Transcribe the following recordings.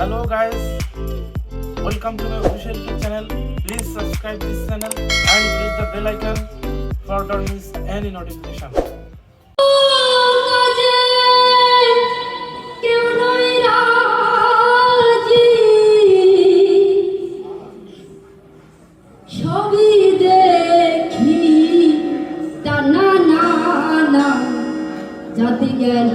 Hello guys, welcome to my official YouTube channel. Please subscribe this channel and press the bell icon for don't miss any notification. কাজে কেউ নয় রাজি সবই দেখি টানা না না জাতি গেল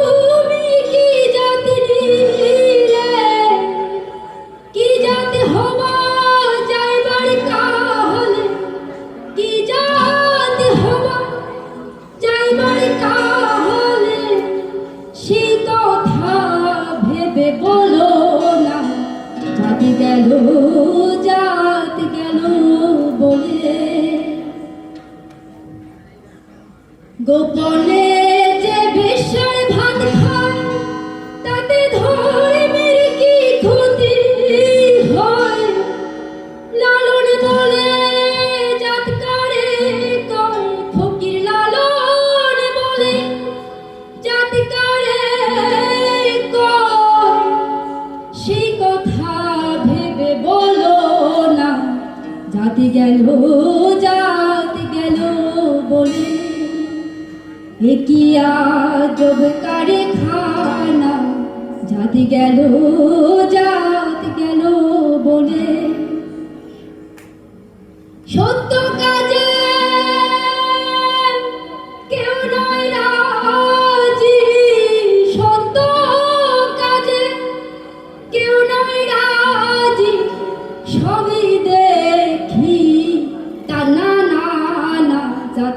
গেল বলে। গোপনে যে বিষয় ভাত খায় তাতে ধর্মের জাতি গেল জাতি গেল বলে। একিয়া জবকারে খানা? জাতি গেল, জাত গেল বলে। সত্য কাজে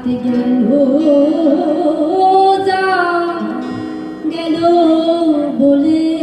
যাতে গেল যা গেল বলে